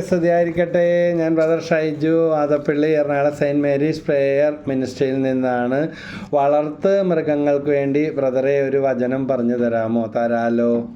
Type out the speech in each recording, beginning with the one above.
സ്തുതിയായിരിക്കട്ടെ. ഞാൻ brother Shaiju Adappally Ernakulam saint Mary's prayer മിനിസ്ട്രിയിൽ നിന്നാണ്. വളർത്ത് മൃഗങ്ങൾക്ക് വേണ്ടി ബ്രദറെ ഒരു വചനം പറഞ്ഞു തരാമോ? തരാലോ.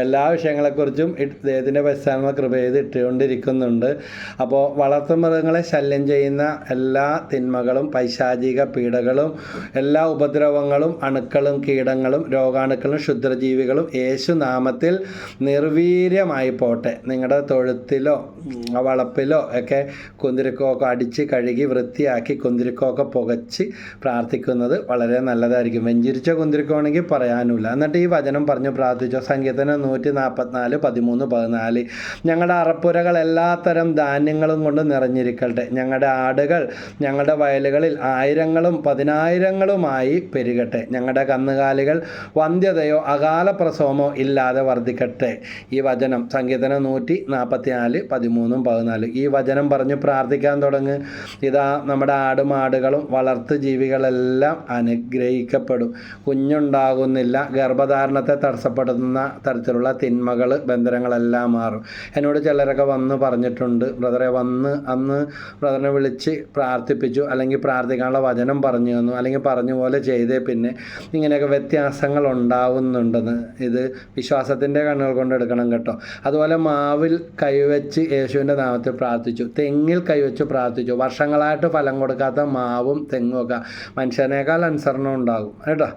എല്ലാ വിഷയങ്ങളെക്കുറിച്ചും ഇദ്ദേഹത്തിന്റെ പശ്ചാത്തല കൃപ ചെയ്ത് ഇട്ടുകൊണ്ടിരിക്കുന്നുണ്ട്. അപ്പോൾ വളർത്തുമൃഗങ്ങളെ ശല്യം ചെയ്യുന്ന എല്ലാ തിന്മകളും പൈശാചിക പീഡകളും എല്ലാ ഉപദ്രവങ്ങളും അണുക്കളും കീടങ്ങളും രോഗാണുക്കളും ക്ഷുദ്രജീവികളും യേശു നാമത്തിൽ നിർവീര്യമായി പോട്ടെ. നിങ്ങളുടെ തൊഴുത്തിലോ വളപ്പിലോ ഒക്കെ കുന്തിരിക്കമൊക്കെ അടിച്ച് കഴുകി വൃത്തിയാക്കി കുന്തിരിക്കമൊക്കെ പുകച്ച് പ്രാർത്ഥിക്കുന്നത് വളരെ നല്ലതായിരിക്കും. വെഞ്ചിരിച്ച കുന്തിരിക്കമാണെങ്കിൽ പറയാനുമില്ല. എന്നിട്ട് ഈ വചനം പറഞ്ഞു പ്രാർത്ഥിച്ചു സങ്കീർത്തനം നൂറ്റി നാൽപ്പത്തിനാല് പതിമൂന്ന് പതിനാല്. ഞങ്ങളുടെ അറപ്പുരകൾ എല്ലാത്തരം ധാന്യങ്ങളും കൊണ്ട് നിറഞ്ഞിരിക്കട്ടെ. ഞങ്ങളുടെ ആടുകൾ ഞങ്ങളുടെ വയലുകളിൽ ആയിരങ്ങളും പതിനായിരങ്ങളുമായി പെരുകട്ടെ. ഞങ്ങളുടെ കന്നുകാലികൾ വന്ധ്യതയോ അകാല പ്രസവമോ ഇല്ലാതെ വർദ്ധിക്കട്ടെ. ഈ വചനം സങ്കീർത്തനം നൂറ്റി നാൽപ്പത്തി നാല് പതിമൂന്നും പതിനാലും. ഈ വചനം പറഞ്ഞ് പ്രാർത്ഥിക്കാൻ തുടങ്ങ്. ഇതാ നമ്മുടെ ആടുമാടുകളും വളർത്തു ജീവികളെല്ലാം അനുഗ്രഹിക്കപ്പെടും. കുഞ്ഞുണ്ടാകുന്നില്ല ഗർഭധാരണത്തെ തടസ്സപ്പെടുത്തുന്ന തരത്തിലുള്ള തിന്മകൾ ബന്ധനങ്ങളെല്ലാം മാറും. എന്നോട് ചിലരൊക്കെ വന്ന് പറഞ്ഞിട്ടുണ്ട്. ബ്രദറെ വന്ന് അന്ന് ബ്രദറിനെ വിളിച്ച് പ്രാർത്ഥിപ്പിച്ചു അല്ലെങ്കിൽ പ്രാർത്ഥിക്കാനുള്ള വചനം പറഞ്ഞു തന്നു അല്ലെങ്കിൽ പറഞ്ഞ പോലെ ചെയ്തേ പിന്നെ ഇങ്ങനെയൊക്കെ വ്യത്യാസങ്ങൾ ഉണ്ടാവുന്നുണ്ടെന്ന്. ഇത് വിശ്വാസത്തിന്റെ കണ്ണുകൾ കൊണ്ട് എടുക്കണം കേട്ടോ. അതുപോലെ മാവിൽ കൈവച്ച് യേശുവിന്റെ നാമത്തിൽ പ്രാർത്ഥിച്ചു. തെങ്ങിൽ കൈവച്ച് പ്രാർത്ഥിച്ചു. വർഷങ്ങളായിട്ട് ഫലം കൊടുക്കാത്ത മാവും തെങ്ങും ഒക്കെ. മനുഷ്യനേക്കാൾ അനുസരണം ഉണ്ടാകും. കേട്ടോ.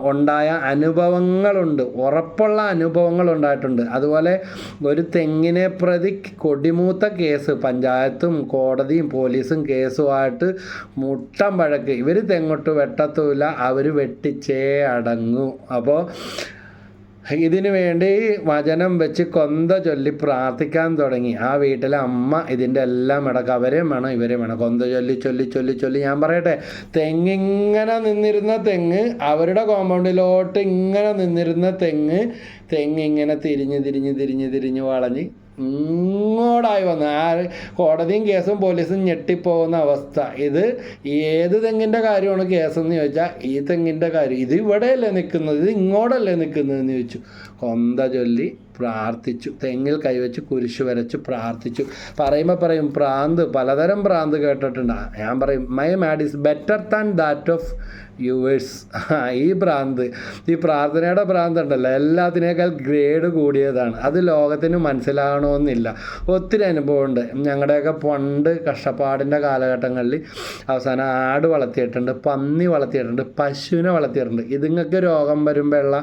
ഉണ്ടായ അനുഭവങ്ങളുണ്ട്. ഉറപ്പുള്ള അനുഭവങ്ങൾ ഉണ്ടായിട്ടുണ്ട് അതുപോലെ ഒരു തെങ്ങിനെ പ്രതി കൊടിമൂത്ത കേസ് പഞ്ചായത്തും കോടതിയും പോലീസും കേസുമായിട്ട് മുട്ടം വഴക്ക് ഇവർ തെങ്ങോട്ട് വെട്ടത്തുമില്ല അവർ വെട്ടിച്ചേ അടങ്ങൂ. അപ്പോൾ ഇതിനു വേണ്ടി വചനം വെച്ച് കൊന്ത ചൊല്ലി പ്രാർത്ഥിക്കാൻ തുടങ്ങി. ആ വീട്ടിലെ അമ്മ ഇതിന്റെ എല്ലാം ഇടയ്ക്ക് അവരെയും വേണം ഇവരെയും വേണം. കൊന്ത ചൊല്ലി ചൊല്ലി ചൊല്ലി ചൊല്ലി. ഞാൻ പറയട്ടെ തെങ്ങിങ്ങനെ നിന്നിരുന്ന തെങ്ങ് അവരുടെ കോമ്പൗണ്ടിലോട്ട് ഇങ്ങനെ നിന്നിരുന്ന തെങ്ങ് തെങ്ങ് ഇങ്ങനെ തിരിഞ്ഞ് തിരിഞ്ഞ് തിരിഞ്ഞ് തിരിഞ്ഞ് വളഞ്ഞ് ഇങ്ങോട്ടായി വന്ന്. ആ കോടതിയും കേസും പോലീസും ഞെട്ടിപ്പോകുന്ന അവസ്ഥ. ഇത് ഏത് തെങ്ങിന്റെ കാര്യമാണ് കേസെന്ന് ചോദിച്ചാൽ ഈ തെങ്ങിന്റെ കാര്യം. ഇത് ഇവിടെയല്ലേ നിൽക്കുന്നത്? ഇത് ഇങ്ങോട്ടല്ലേ നിൽക്കുന്നതെന്ന് ചോദിച്ചു. കൊന്ത ചൊല്ലി പ്രാർത്ഥിച്ചു. തെങ്ങിൽ കൈവച്ച് കുരിശ് വരച്ച് പ്രാർത്ഥിച്ചു. പറയുമ്പോൾ പറയും പ്രാന്ത് പലതരം പ്രാന്ത് കേട്ടിട്ടുണ്ട്. ഞാൻ പറയും my mad is better than that of yours ഈ പ്രാന്ത് ഈ പ്രാർത്ഥനയുടെ ഭ്രാന്ത് ഉണ്ടല്ലോ എല്ലാത്തിനേക്കാൾ ഗ്രേഡ് കൂടിയതാണ്. അത് ലോകത്തിന് മനസ്സിലാകണമെന്നില്ല. ഒത്തിരി അനുഭവമുണ്ട്. ഞങ്ങളുടെയൊക്കെ പണ്ട് കഷ്ടപ്പാടിന്റെ കാലഘട്ടങ്ങളിൽ അവസാനം ആട് വളർത്തിയിട്ടുണ്ട് പന്നി വളർത്തിയിട്ടുണ്ട് പശുവിനെ വളർത്തിയിട്ടുണ്ട്. ഇതുങ്ങൾക്ക് രോഗം വരുമ്പോഴുള്ള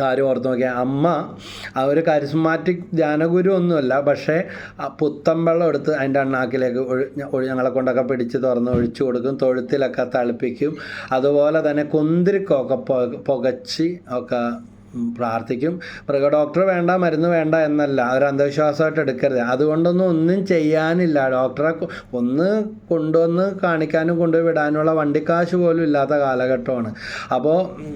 കാര്യം ഓർത്ത് നോക്കിയാൽ അമ്മ ആ ഒരു കരിസ്മാറ്റിക് ധ്യാനഗുരു ഒന്നുമല്ല പക്ഷേ ആ പുത്തൻ വെള്ളം എടുത്ത് അതിന്റെ അണ്ണാക്കിലേക്ക് ഒഴി ഞങ്ങളെ കൊണ്ടൊക്കെ പിടിച്ച് തുറന്ന് ഒഴിച്ചു കൊടുക്കും തൊഴുത്തിലൊക്കെ തളിപ്പിക്കും. അതുപോലെ തന്നെ കുന്തിരിക്കൊക്കെ പുക- പുകച്ച് ഒക്കെ പ്രാർത്ഥിക്കും. മൃഗ ഡോക്ടർ വേണ്ട മരുന്ന് വേണ്ട എന്നല്ല. ഒരു അന്ധവിശ്വാസമായിട്ട് എടുക്കരുത്. അതുകൊണ്ടൊന്നും ഒന്നും ചെയ്യാനില്ല. ഡോക്ടറെ ഒന്ന് കൊണ്ടുവന്ന് കാണിക്കാനും കൊണ്ടുപോയി വിടാനുള്ള വണ്ടിക്കാശ് പോലും ഇല്ലാത്ത കാലഘട്ടമാണ്. അപ്പോൾ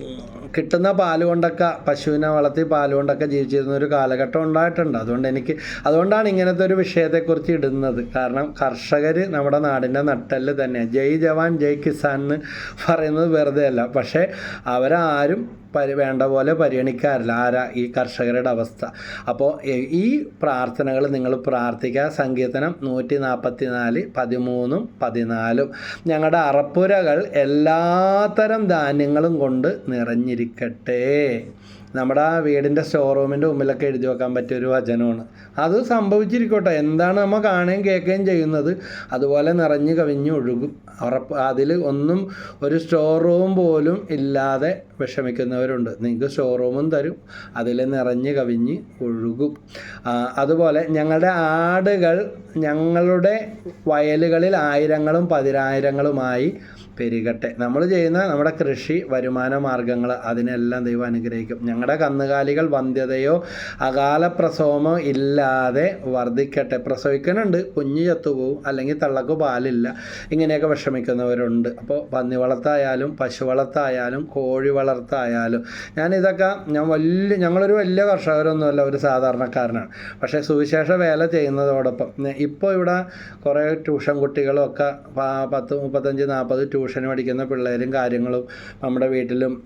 കിട്ടുന്ന പാൽ കൊണ്ടൊക്കെ പശുവിനെ വളർത്തി പാൽ കൊണ്ടൊക്കെ ജീവിച്ചിരുന്ന ഒരു കാലഘട്ടം ഉണ്ടായിട്ടുണ്ട്. അതുകൊണ്ട് എനിക്ക് അതുകൊണ്ടാണ് ഇങ്ങനത്തെ ഒരു വിഷയത്തെക്കുറിച്ച് ഇടുന്നത്. കാരണം കർഷകർ നമ്മുടെ നാടിന്റെ നട്ടെല്ല് തന്നെ ജയ് ജവാൻ ജയ് കിസാൻ എന്ന് പറയുന്നത് വെറുതെയല്ല. പക്ഷേ അവരാരും പരി വേണ്ട പോലെ പരിഗണിക്കാറില്ല. ആരാ ഈ കർഷകരുടെ അവസ്ഥ? അപ്പോൾ ഈ പ്രാർത്ഥനകൾ നിങ്ങൾ പ്രാർത്ഥിക്കുക. സങ്കീർത്തനം നൂറ്റി നാൽപ്പത്തി നാല് പതിമൂന്നും പതിനാലും. ഞങ്ങളുടെ അറപ്പുരകൾ എല്ലാത്തരം ധാന്യങ്ങളും കൊണ്ട് നിറഞ്ഞിരിക്കട്ടെ. നമ്മുടെ ആ വീടിന്റെ സ്റ്റോർ റൂമിന്റെ മുമ്പിലൊക്കെ എഴുതി വെക്കാൻ പറ്റിയ ഒരു വചനമാണ്. അത് സംഭവിച്ചിരിക്കട്ടെ. എന്താണ് നമ്മൾ കാണുകയും കേൾക്കുകയും ചെയ്യുന്നത്? അതുപോലെ നിറഞ്ഞു കവിഞ്ഞു ഒഴുകും. ഉറപ്പ് അതിൽ ഒന്നും ഒരു സ്റ്റോർ റൂം പോലും ഇല്ലാതെ വിഷമിക്കുന്നവരുണ്ട്. നിങ്ങൾക്ക് ഷോറൂമും തരും. അതിൽ നിറഞ്ഞ് കവിഞ്ഞ് ഒഴുകും. അതുപോലെ ഞങ്ങളുടെ ആടുകൾ ഞങ്ങളുടെ വയലുകളിൽ ആയിരങ്ങളും പതിനായിരങ്ങളുമായി പെരുകട്ടെ. നമ്മൾ ചെയ്യുന്ന നമ്മുടെ കൃഷി വരുമാന മാർഗങ്ങൾ അതിനെല്ലാം ദൈവം അനുഗ്രഹിക്കും. ഞങ്ങളുടെ കന്നുകാലികൾ വന്ധ്യതയോ അകാല പ്രസവമോ ഇല്ലാതെ വർദ്ധിക്കട്ടെ. പ്രസവിക്കണുണ്ട് കുഞ്ഞ് ചത്തുപോകും അല്ലെങ്കിൽ തള്ളക്ക് പാലില്ല. ഇങ്ങനെയൊക്കെ വിഷമിക്കുന്നവരുണ്ട്. അപ്പോൾ പന്നി വളർത്തായാലും പശു വളർത്തായാലും കോഴി വളർത്തായാലും. ഞാനിതൊക്കെ ഞാൻ വലിയ ഞങ്ങളൊരു വലിയ കർഷകരൊന്നുമല്ല ഒരു സാധാരണക്കാരനാണ്. പക്ഷേ സുവിശേഷ വേല ചെയ്യുന്നതോടൊപ്പം ഇപ്പോൾ ഇവിടെ കുറേ ട്യൂഷൻ കുട്ടികളൊക്കെ പത്ത് മുപ്പത്തഞ്ച് നാൽപ്പത് ട്യൂഷൻ പഠിക്കുന്ന പിള്ളേരും കാര്യങ്ങളും നമ്മുടെ വീട്ടിലും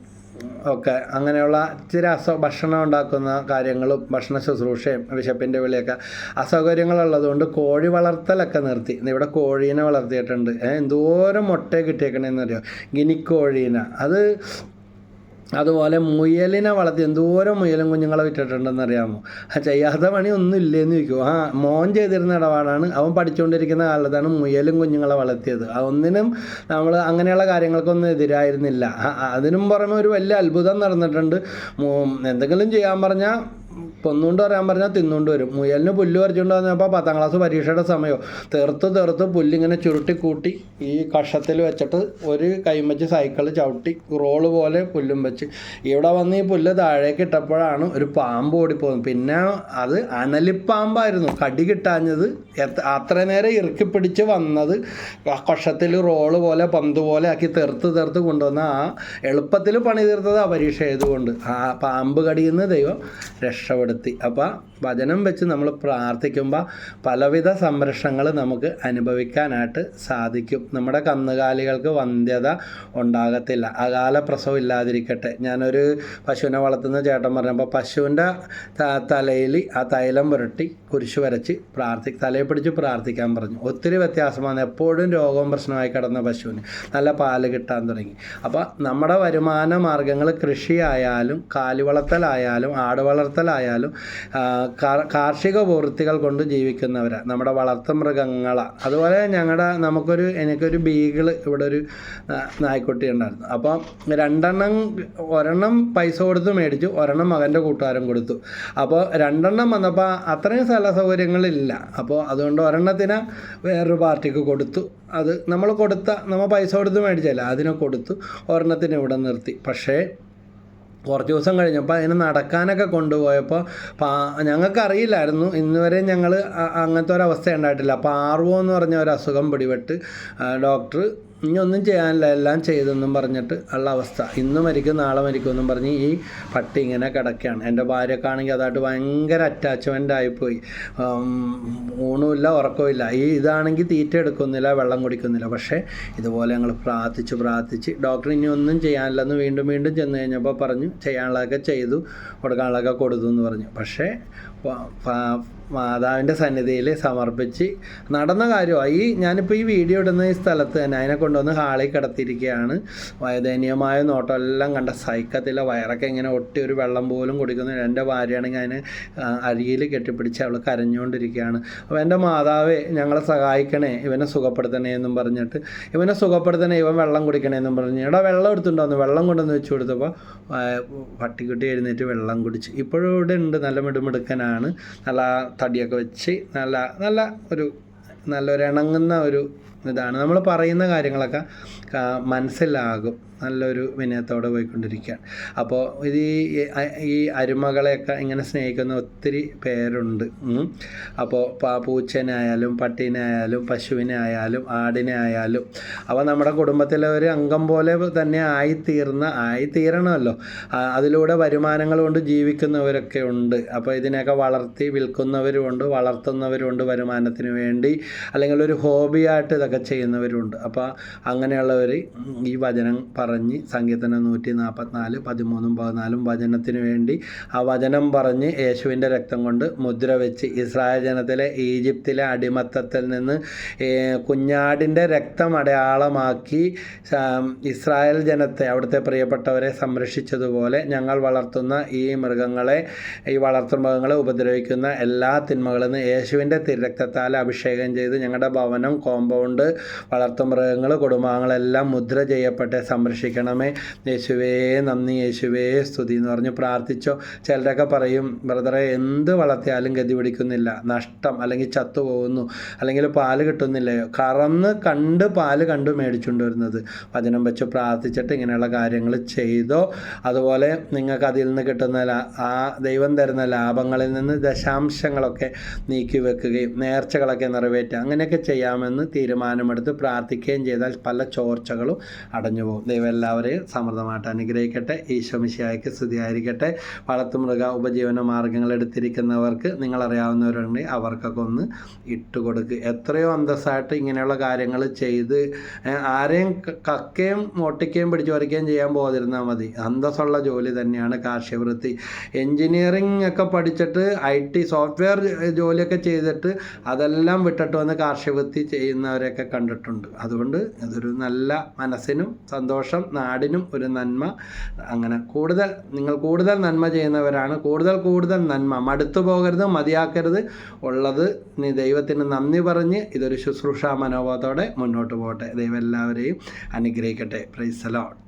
ഒക്കെ അങ്ങനെയുള്ള ചില അസ ഭക്ഷണം ഉണ്ടാക്കുന്ന കാര്യങ്ങളും ഭക്ഷണ ശുശ്രൂഷയും വിശപ്പിന്റെ വിളിയൊക്കെ അസൗകര്യങ്ങളുള്ളതുകൊണ്ട് കോഴി വളർത്തലൊക്കെ നിർത്തി. ഇവിടെ കോഴീനെ വളർത്തിയിട്ടുണ്ട്. എന്തോരം മുട്ട കിട്ടിയേക്കണേന്നറിയോ? ഗിനിക്കോഴീനെ. അത് അതുപോലെ മുയലിനെ വളർത്തി എന്തോരം മുയലും കുഞ്ഞുങ്ങളെ വിറ്റിട്ടുണ്ടെന്ന് അറിയാമോ ചെയ്യാത്ത പണി ഒന്നും ഇല്ലേന്ന് ചോദിക്കും. ആ മോൻ ചെയ്തിരുന്ന ഇടപാടാണ് അവൻ പഠിച്ചുകൊണ്ടിരിക്കുന്ന കാലത്താണ് മുയലും കുഞ്ഞുങ്ങളെ വളർത്തിയത്. ഒന്നിനും നമ്മൾ അങ്ങനെയുള്ള കാര്യങ്ങൾക്കൊന്നും എതിരായിരുന്നില്ല. അതിനും പുറമെ ഒരു വലിയ അത്ഭുതം നടന്നിട്ടുണ്ട്. എന്തെങ്കിലും ചെയ്യാൻ പറഞ്ഞാൽ പൊന്നുകൊണ്ട് പറയാൻ പറഞ്ഞാൽ തിന്നുകൊണ്ട് വരും. മുയലിന് പുല്ല് പറിച്ചുകൊണ്ട് വന്നപ്പോൾ പത്താം ക്ലാസ് പരീക്ഷയുടെ സമയം. തെറുത്ത് തെറുത്ത് പുല്ലിങ്ങനെ ചുരുട്ടി കൂട്ടി ഈ കഷത്തിൽ വെച്ചിട്ട് ഒരു കൈയും വെച്ച് സൈക്കിൾ ചവിട്ടി റോൾ പോലെ പുല്ലും വെച്ച്. ഇവിടെ വന്ന് ഈ പുല്ല് താഴേക്ക് ഇട്ടപ്പോഴാണ് ഒരു പാമ്പ് ഓടിപ്പോകുന്നത്. പിന്നെ അത് അനലിപ്പാമ്പായിരുന്നു. കടി കിട്ടാഞ്ഞത് അത്ര നേരം ഇറുക്കി പിടിച്ച് വന്നത് കഷത്തിൽ റോൾ പോലെ പന്ത് പോലെ ആക്കി തെറുത്ത് തെറുത്ത് കൊണ്ടുവന്ന ആ എളുപ്പത്തിൽ പണി തീർത്തത് ആ പരീക്ഷ ആ പാമ്പ് കടിയിൽ നിന്ന് ദൈവം രക്ഷപ്പെടുത്തി അപ്പോൾ വചനം വെച്ച് നമ്മൾ പ്രാർത്ഥിക്കുമ്പോൾ പലവിധ സംരക്ഷണങ്ങൾ നമുക്ക് അനുഭവിക്കാനായിട്ട് സാധിക്കും. നമ്മുടെ കന്നുകാലികൾക്ക് വന്ധ്യത ഉണ്ടാകത്തില്ല. അകാല പ്രസവം ഇല്ലാതിരിക്കട്ടെ. ഞാനൊരു പശുവിനെ വളർത്തുന്ന ചേട്ടൻ പറഞ്ഞപ്പോൾ പശുവിന്റെ തലയിൽ ആ തൈലം പുരട്ടി കുരിശു വരച്ച് പ്രാർത്ഥി തലയിൽ പിടിച്ച് പ്രാർത്ഥിക്കാൻ പറഞ്ഞു. ഒത്തിരി വ്യത്യാസമാണ്. എപ്പോഴും രോഗവും പ്രശ്നമായി കിടന്ന പശുവിന് നല്ല പാൽ കിട്ടാൻ തുടങ്ങി. അപ്പോൾ നമ്മുടെ വരുമാന മാർഗങ്ങൾ കൃഷിയായാലും കാലിവളർത്തലായാലും ആട് വളർത്തലായാലും കാർ- കാർഷിക പ്രവൃത്തികൾ കൊണ്ട് ജീവിക്കുന്നവരാണ് നമ്മുടെ വളർത്തു മൃഗങ്ങളാണ് അതുപോലെ ഞങ്ങളുടെ നമുക്കൊരു എനിക്കൊരു ബീഗിൾ ഇവിടെ ഒരു നായ്ക്കുട്ടി ഉണ്ടായിരുന്നു. അപ്പം രണ്ടെണ്ണം ഒരെണ്ണം പൈസ കൊടുത്ത് മേടിച്ചു ഒരെണ്ണം മകന്റെ കൂട്ടുകാരൻ കൊടുത്തു. അപ്പോൾ രണ്ടെണ്ണം വന്നപ്പോൾ അത്രയും സ്ഥല സൗകര്യങ്ങളില്ല. അപ്പോൾ അതുകൊണ്ട് ഒരെണ്ണത്തിന് വേറൊരു പാർട്ടിക്ക് കൊടുത്തു. അത് നമ്മൾ കൊടുത്ത നമ്മൾ പൈസ കൊടുത്ത് മേടിച്ചല്ല അതിനെ കൊടുത്തു ഒരെണ്ണത്തിന് ഇവിടെ നിർത്തി. പക്ഷേ കുറച്ച് ദിവസം കഴിഞ്ഞപ്പോൾ അതിന് നടക്കാനൊക്കെ കൊണ്ടുപോയപ്പോൾ ഞങ്ങൾക്കറിയില്ലായിരുന്നു. ഇന്ന് വരെ ഞങ്ങൾ അങ്ങനത്തെ ഒരു അവസ്ഥ ഉണ്ടായിട്ടില്ല. ആർവോ എന്ന് പറഞ്ഞ ഒരു അസുഖം പിടിപെട്ട് ഡോക്ടർ ഇനി ഒന്നും ചെയ്യാനില്ല. എല്ലാം ചെയ്തെന്നും പറഞ്ഞിട്ട് ഉള്ള അവസ്ഥ. ഇന്ന് മരിക്കും നാളെ മരിക്കും എന്നും പറഞ്ഞ് ഈ പട്ടി ഇങ്ങനെ കിടക്കുകയാണ്. എന്റെ ഭാര്യക്കാണെങ്കിൽ അതായിട്ട് ഭയങ്കര അറ്റാച്ച്മെന്റ് ആയിപ്പോയി. ഊണുമില്ല ഉറക്കമില്ല ഈ ഇതാണെങ്കിൽ തീറ്റ എടുക്കുന്നില്ല വെള്ളം കുടിക്കുന്നില്ല. പക്ഷേ ഇതുപോലെ ഞങ്ങൾ പ്രാർത്ഥിച്ച് പ്രാർത്ഥിച്ച് ഡോക്ടർ ഇനി ഒന്നും ചെയ്യാനില്ലെന്ന് വീണ്ടും വീണ്ടും ചെന്ന് കഴിഞ്ഞപ്പോൾ പറഞ്ഞു ചെയ്യാനുള്ളതൊക്കെ ചെയ്തു കൊടുക്കാനുള്ളതൊക്കെ കൊടുത്തു എന്ന് പറഞ്ഞു. പക്ഷേ മാതാവിന്റെ സന്നിധിയിൽ സമർപ്പിച്ച് നടന്ന കാര്യമായി ഞാനിപ്പോൾ ഈ വീഡിയോ ഇടുന്ന ഈ സ്ഥലത്ത് തന്നെ അതിനെ കൊണ്ടുവന്ന് ഹാളിൽ കിടത്തിയിരിക്കുകയാണ്. ദയനീയമായ നോട്ടമെല്ലാം കണ്ട സഹിക്കത്തില്ല വയറൊക്കെ ഇങ്ങനെ ഒട്ടി ഒരു വെള്ളം പോലും കുടിക്കുന്നില്ല എന്റെ ഭാര്യയാണെങ്കിൽ അതിനെ അരിയിൽ കെട്ടിപ്പിടിച്ച് അവൾ കരഞ്ഞുകൊണ്ടിരിക്കുകയാണ്. അപ്പോൾ എന്റെ മാതാവേ ഞങ്ങളെ സഹായിക്കണേ ഇവനെ സുഖപ്പെടുത്തണേ എന്നും പറഞ്ഞിട്ട്. ഇവനെ സുഖപ്പെടുത്തണേ ഇവൻ വെള്ളം കുടിക്കണേ എന്നും പറഞ്ഞു. എടാ വെള്ളം എടുത്തുണ്ടോന്ന് വെള്ളം കൊണ്ടുവന്ന് വെച്ച് കൊടുത്തപ്പോൾ പട്ടിക്കുട്ടി എഴുന്നേറ്റ് വെള്ളം കുടിച്ച്. ഇപ്പോഴും ഇവിടെ ഉണ്ട്. നല്ല മിടുമിടുക്കനാണ്. നല്ല തടിയൊക്കെ വെച്ച് നല്ല നല്ല ഒരു നല്ലൊരു ഇണങ്ങുന്ന ഒരു ഇതാണ്. നമ്മൾ പറയുന്ന കാര്യങ്ങളൊക്കെ മനസ്സിലാകും. നല്ലൊരു വിനയത്തോടെ പോയിക്കൊണ്ടിരിക്കുകയാണ് അപ്പോൾ ഇത് ഈ അരുമകളെയൊക്കെ ഇങ്ങനെ സ്നേഹിക്കുന്ന ഒത്തിരി പേരുണ്ട്. അപ്പോൾ പൂച്ചനായാലും പട്ടീനായാലും പശുവിനെ ആയാലും ആടിനെ ആയാലും അവ നമ്മുടെ കുടുംബത്തിലെ ഒരു അംഗം പോലെ തന്നെ ആയിത്തീർന്ന ആയിത്തീരണമല്ലോ. അതിലൂടെ വരുമാനങ്ങൾ കൊണ്ട് ജീവിക്കുന്നവരൊക്കെ ഉണ്ട്. അപ്പോൾ ഇതിനെയൊക്കെ വളർത്തി വിൽക്കുന്നവരുമുണ്ട് വളർത്തുന്നവരുമുണ്ട് വരുമാനത്തിന് വേണ്ടി. അല്ലെങ്കിൽ ഒരു ഹോബിയായിട്ട് ഇതൊക്കെ ചെയ്യുന്നവരുണ്ട്. അപ്പോൾ ഈ വചനം പറഞ്ഞ് സങ്കീർത്തനം നൂറ്റി നാൽപ്പത്തിനാല് പതിമൂന്നും പതിനാലും വചനത്തിന് വേണ്ടി ആ വചനം പറഞ്ഞ് യേശുവിന്റെ രക്തം കൊണ്ട് മുദ്ര വെച്ച് ഇസ്രായേൽ ജനത്തിലെ ഈജിപ്തിലെ അടിമത്തത്തിൽ നിന്ന് കുഞ്ഞാടിന്റെ രക്തം അടയാളമാക്കി ഇസ്രായേൽ ജനത്തെ അവിടുത്തെ പ്രിയപ്പെട്ടവരെ സംരക്ഷിച്ചതുപോലെ ഞങ്ങൾ വളർത്തുന്ന ഈ മൃഗങ്ങളെ ഈ വളർത്തു മൃഗങ്ങളെ ഉപദ്രവിക്കുന്ന എല്ലാ തിന്മകളിൽ നിന്ന് യേശുവിന്റെ തിരക്തത്താൽ അഭിഷേകം ചെയ്ത് ഞങ്ങളുടെ ഭവനം കോമ്പൗണ്ട് വളർത്തു മൃഗങ്ങൾ കുടുംബാംഗങ്ങളെല്ലാം മുദ്ര ചെയ്യപ്പെട്ട് സംരക്ഷിക്കണമേ. യേശുവേ നന്ദി യേശുവേ സ്തുതി എന്ന് പറഞ്ഞ് പ്രാർത്ഥിച്ചോ. ചിലരൊക്കെ പറയും ബ്രദറെ എന്ത് വളർത്തിയാലും ഗതി പിടിക്കുന്നില്ല. നഷ്ടം അല്ലെങ്കിൽ ചത്തുപോകുന്നു അല്ലെങ്കിൽ പാൽ കിട്ടുന്നില്ലയോ? കറന്ന് കണ്ട് പാൽ കണ്ട് മേടിച്ചുകൊണ്ട് വരുന്നത്. വചനം വെച്ച് പ്രാർത്ഥിച്ചിട്ട് ഇങ്ങനെയുള്ള കാര്യങ്ങൾ ചെയ്തോ. അതുപോലെ നിങ്ങൾക്ക് അതിൽ നിന്ന് കിട്ടുന്ന ആ ദൈവം തരുന്ന ലാഭങ്ങളിൽ നിന്ന് ദശാംശങ്ങളൊക്കെ നീക്കി വെക്കുകയും നേർച്ചകളൊക്കെ നിറവേറ്റുക അങ്ങനെയൊക്കെ ചെയ്യാമെന്ന് തീരുമാനമെടുത്ത് പ്രാർത്ഥിക്കുകയും ചെയ്താൽ പല ചോർച്ചകളും അടഞ്ഞു പോകും. ദൈവം എല്ലാവരെയും സമൃദ്ധമായിട്ട് അനുഗ്രഹിക്കട്ടെ. ഈശോമിശിയായ്ക്ക് സ്തുതിയായിരിക്കട്ടെ. വളർത്തുമൃഗ ഉപജീവന മാർഗങ്ങൾ എടുത്തിരിക്കുന്നവർക്ക് നിങ്ങളറിയാവുന്നവരുണ്ടെങ്കിൽ അവർക്കൊക്കെ ഒന്ന് ഇട്ടുകൊടുക്കുക എത്രയോ അന്തസ്സായിട്ട് ഇങ്ങനെയുള്ള കാര്യങ്ങൾ ചെയ്ത് ആരെയും കക്കയും മോട്ടിക്കുകയും പിടിച്ചു വരയ്ക്കുകയും ചെയ്യാൻ പോകാതിരുന്നാൽ മതി. അന്തസ്സുള്ള ജോലി തന്നെയാണ് കാർഷിക വൃത്തി എൻജിനീയറിംഗ് ഒക്കെ പഠിച്ചിട്ട് ഐ ടി സോഫ്റ്റ്വെയർ ജോലിയൊക്കെ ചെയ്തിട്ട് അതെല്ലാം വിട്ടിട്ട് വന്ന് കാർഷിക വൃത്തി ചെയ്യുന്നവരെയൊക്കെ കണ്ടിട്ടുണ്ട്. അതുകൊണ്ട് അതൊരു നല്ല മനസ്സിനും സന്തോഷം നാടിനും ഒരു നന്മ. അങ്ങനെ കൂടുതൽ നിങ്ങൾ കൂടുതൽ നന്മ ചെയ്യുന്നവരാണ്. കൂടുതൽ കൂടുതൽ നന്മ. മടുത്തു പോകരുത് മതിയാക്കരുത്. ഉള്ളത് നീ ദൈവത്തിന് നന്ദി പറഞ്ഞ് ഇതൊരു ശുശ്രൂഷാ മനോഭാവത്തോടെ മുന്നോട്ട് പോകട്ടെ. ദൈവം എല്ലാവരെയും അനുഗ്രഹിക്കട്ടെ. പ്രൈസ് ലോട്ട്